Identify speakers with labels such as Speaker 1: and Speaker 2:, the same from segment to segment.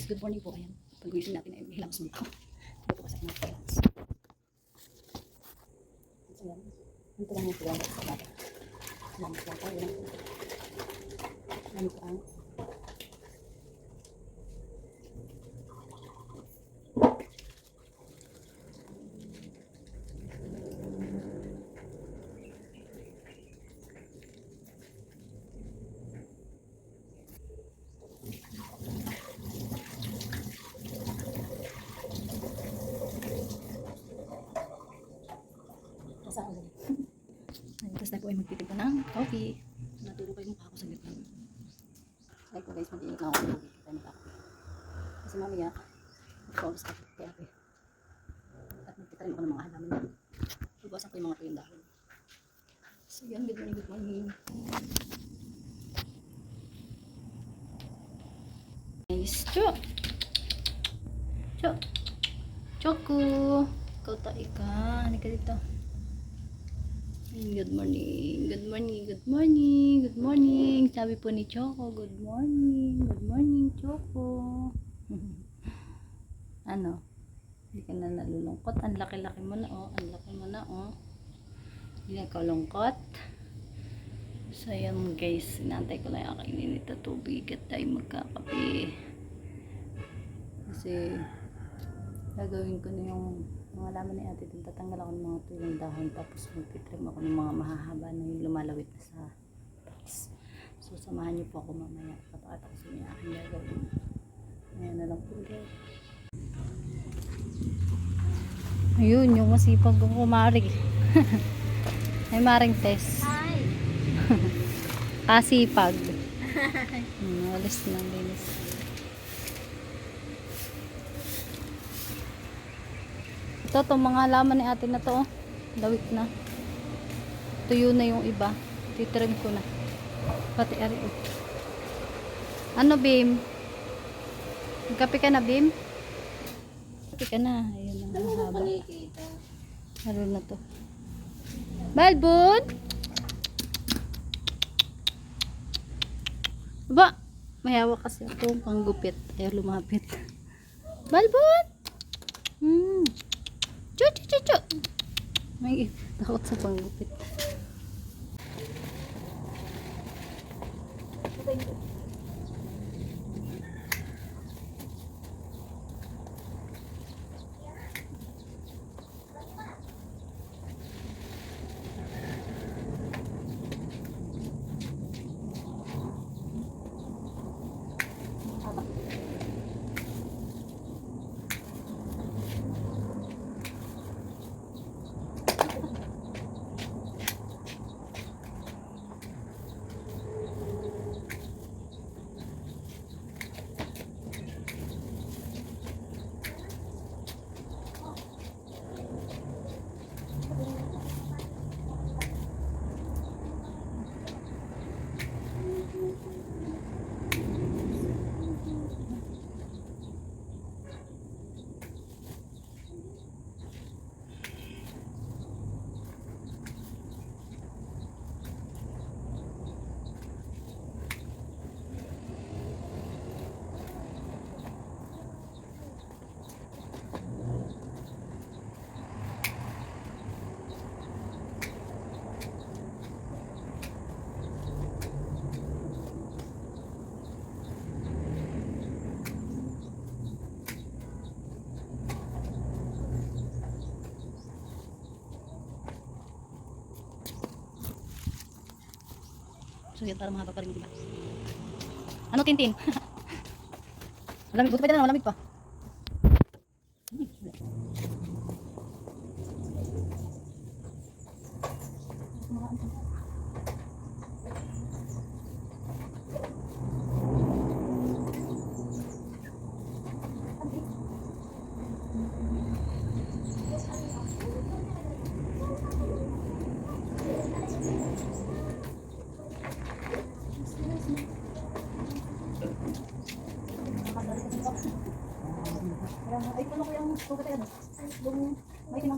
Speaker 1: guys, good morning po. Ayan, pag-gising natin ay hilams mo ito. Ito po kasi ang hilams. Ayan. Ito lang yung hilams sa bata. Lang tayo. Hilams lang. Nasa ako Ayun, tapos na ay ng coffee. Naturo kayo mukha ko sa gitna. Ay po guys, mag-iinit na ako. Tayo magkakape. Kasi mamaya, mag-focus ka kay ate. At magtitarim ako ng mga halaman niya. Ibawasan ko yung mga tuyong dahon. So yan, good morning, good morning. Nice. Chok! Chok! Choco! Ikaw tayo ka. Halika dito. Good morning. Good morning. Good morning. Good morning. Sabi po ni Choco, good morning. Good morning, Choco. ano? Hindi ka na nalulungkot. Ang laki-laki mo na, oh. Ang laki mo na, oh. Hindi ikaw lungkot. So, yan guys. Sinantay ko lang yung aking init na tubig at tayo magkakape. Kasi, gagawin ko na yung mga laman ni ate dun. Tatanggal ako ng mga tuyong dahon. Tapos magtitrim ako ng mga mahahaba na yung lumalawit na sa taas. So, samahan niyo po ako mamaya. Papakita ko sa inyo yung aking gagawin. Ayan na lang po guys. Ayun, yung masipag kong kumari. Ay, maring test.
Speaker 2: Hi!
Speaker 1: Kasipag. Hmm, alis na, linis. Ito, itong mga halaman ni ate na to, oh. Dawit na. Tuyo na yung iba. Titrim ko na. Pati ari. oh. Ano, Bim? Magkape ka na, Bim? Kape ka na. Ayun ang haba. Halo na to. Balbon! Ba, mayawa kasi ako panggupit. Ayaw lumapit. Balbon! Hmm. Chu, chu, chu, chu. May takot sa panggupit. So yan para mahaba pa rin diba? Ano tintin? malamig, buti pa dyan, malamig pa.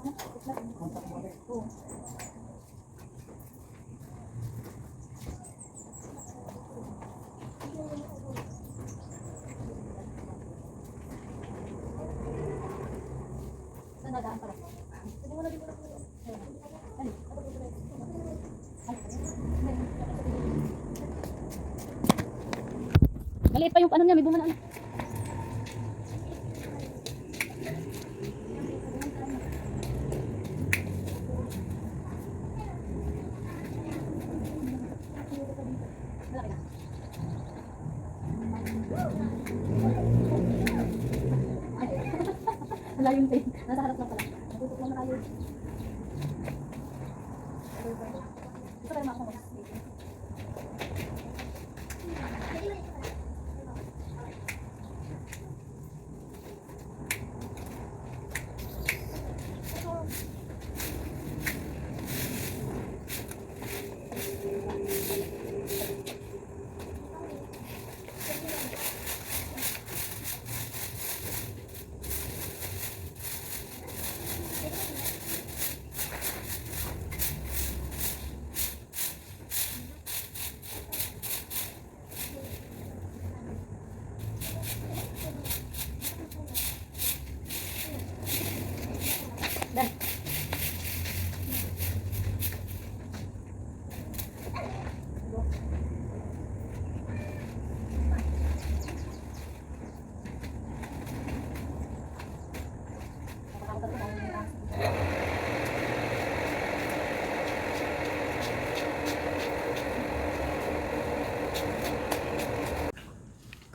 Speaker 1: Maliit pa yung ano niya, may bumana. Ano? Nasa lang pala. Natutok lang na kayo. Ito kayo makakas.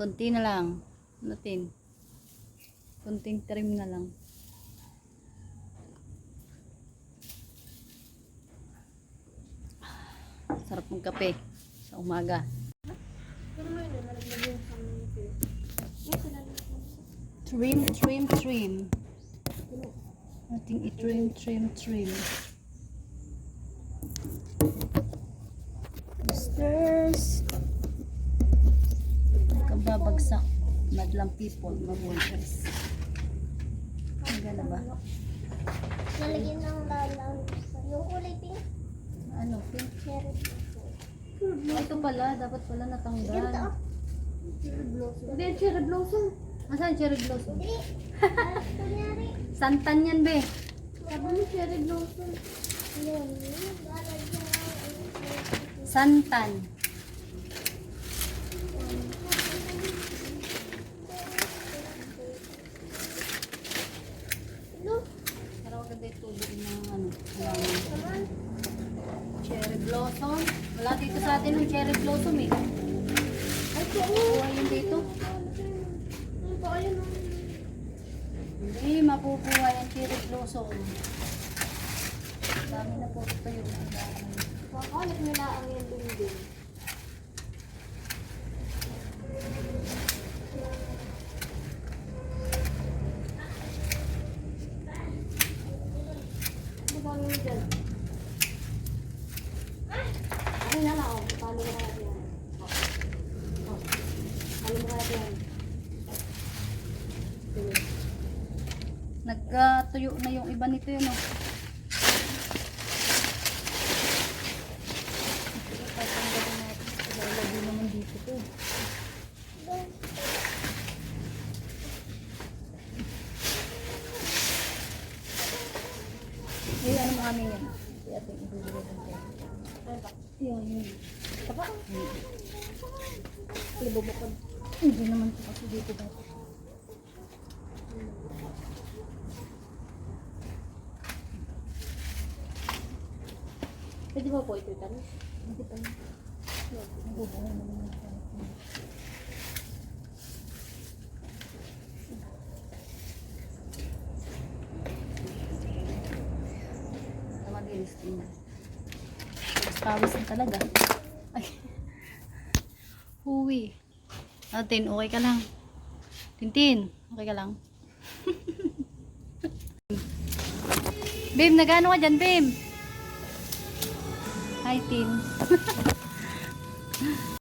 Speaker 1: Kunti na lang. Natin. Kunting trim na lang. Sarap ng kape sa umaga. Trim, trim, trim. Ating i-trim, trim, trim. Kababagsak. Madlang people, mag-workers. Ang gana ba?
Speaker 2: Nalagyan ng lalaw. Yung kulay pink.
Speaker 1: Ano, pink?
Speaker 2: Cherry.
Speaker 1: Oh, ito pala, dapat pala natanggal.
Speaker 2: Ah. Cherry blossom.
Speaker 1: Hindi, cherry blossom. Asan cherry blossom?
Speaker 2: Hindi.
Speaker 1: Santan yan, be.
Speaker 2: Sabi mo cherry blossom. Lalagyan ng
Speaker 1: Santan.
Speaker 2: Ano?
Speaker 1: Parang maganda yung tubig ng ano, halaman.
Speaker 2: Naman.
Speaker 1: Cherry blossom. Wala dito sa atin yung cherry blossom eh.
Speaker 2: Ay, ko.
Speaker 1: Kuha yun dito.
Speaker 2: Ano ayun?
Speaker 1: Hindi, mapupuha yung cherry blossom. Dami na po ito yung halaman.
Speaker 2: Kakalit nila ang yung dingding. Ano ba yun dyan? Ako na lang, oh. Paano mo kaya yan? Oh. Oh. Paano mo kaya yan? Sige.
Speaker 1: Nagkatuyo na yung nito yun oh. Tatanggalin natin. Ilalagay naman dito to. Eh, ano mo kami yan? Si ate ibibigay din ko. Yan. Hindi naman ito kasi dito dati.
Speaker 2: Pwede ba po ito ito?
Speaker 1: Hindi pa yun. Nabubuhay naman yung telephone. Tawagin din. Pawis na talaga. Ay. Huwi. Atin, okay ka lang. Tintin, okay ka lang. Bim, nagano ka dyan, Bim? Hi, Tin.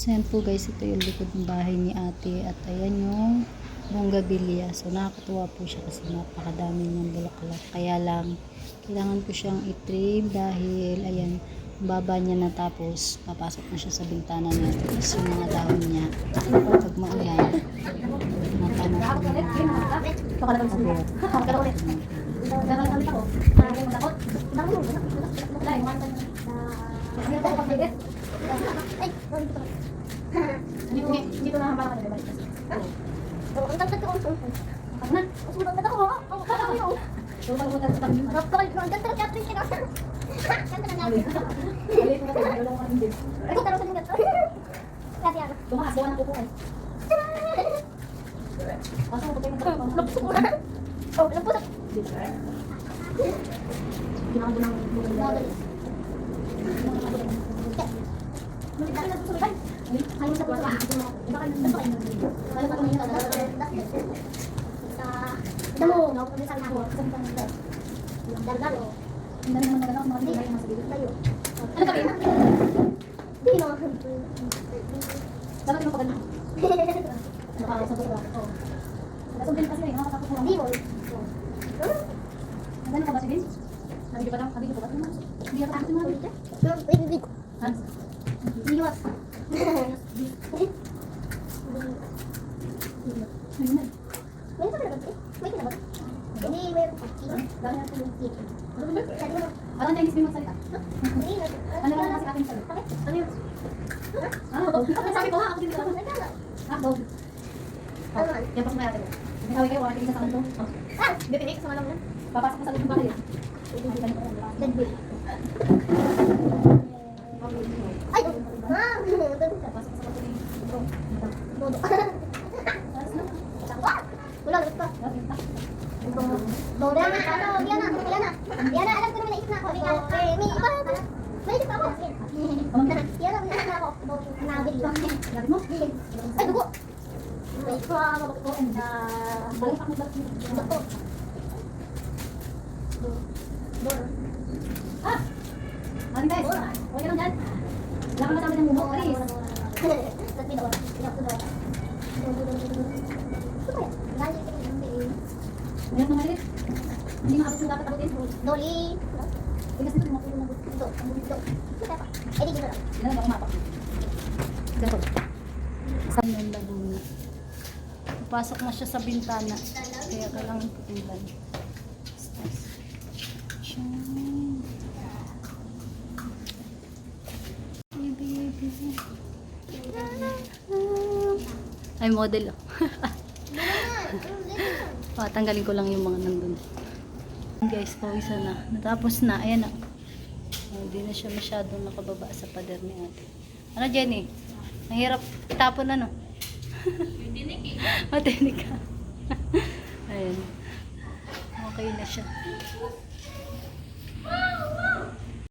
Speaker 1: So yan po guys, ito yung likod ng bahay ni ate at ayan yung bonggabilya. So nakakatuwa po siya kasi napakadami niyang bulaklak. Kaya lang, kailangan ko siyang i-trim dahil ayan, baba niya na tapos papasok na siya sa bintana niya. Tapos yung mga dahon niya, pag maulan, matama po niya. Agad.
Speaker 2: Dito na hampalan ka na Oo, ang ganda ko. Ano na? Ang sumunod na ako. Ang kala ko yun. Harap ko kayo. Ang ganda ko Catherine ka na. Ganda na natin. Ito taro sa mga to. Kasi ano?
Speaker 3: Tumakas, gawa ng kuko ay. Pasok ko tayo ng
Speaker 2: Lupos ko na. Oh.
Speaker 3: Kailangan ko ng
Speaker 2: sa ko. Sa... Damo. Naupulisan na ako. Sa mga nito. Daldal, oh.
Speaker 3: Ang dami naman nagagawa, mga tayo mga sabihin.
Speaker 2: Tayo. Ano ka ba? Di no.
Speaker 3: Dapat yung paganda. Nakakasabot ko. Oo. Nakasabot kasi eh, nakakatakot mo lang.
Speaker 2: Di mo.
Speaker 3: Dami ka ba si Vince? Nabigyo pa lang, nabigyo pa ba? Hindi ako takot na.
Speaker 2: Wait, wait.
Speaker 3: Hans,
Speaker 2: Liwat.
Speaker 3: ayun na.
Speaker 2: Isa ka na na
Speaker 3: na din magsalita. Ano lang kasi aking?
Speaker 2: Bakit? Ano yun?
Speaker 3: Ah, dog. Sabi ko nga, ako din.
Speaker 2: Nagkala.
Speaker 3: Ah, dog.
Speaker 2: Ano man?
Speaker 3: Yan pa kumaya tayo. Nagkawin kayo, wala kayo sa kanto.
Speaker 2: Ah! Bipinig sa malam na.
Speaker 3: Papasok ko sa loob ng bahay.
Speaker 2: Dead bill. Ay! Ah!
Speaker 3: Papasok sa kanto ni
Speaker 2: Bodo. Wala, ulit pa. Bodo. Ano? Diana, Diana. Diana, alam ko naman naisip na ako. Okay, may iba. May isip ako. Diana, may isip na ako. Nabil.
Speaker 3: Gabi mo?
Speaker 2: Ay, dugo. May iba ako ko. And, ah,
Speaker 3: Balik ako. Ah! Ano guys? Okay lang dyan. Wala kang kasama ng mumo, Chris. Na yung.
Speaker 2: Dolly.
Speaker 3: Tigas na buto.
Speaker 2: Ito. Ang bubito. Ito pa. Eh, di gino lang.
Speaker 3: Ilan ba kumapak?
Speaker 1: Ganito. Saan yung laguna? Pasok na siya sa bintana. Kaya kailangan putilan. Ay, model. oh. oh, tanggalin ko lang yung mga nandun. Guys, pawisan na. Natapos na. Ayan na. Oh, Hindi na siya masyadong nakababa sa pader ni ate. Ano, Jenny? Ang hirap tapon na, no? Matinig ka. Ayan. Okay na siya.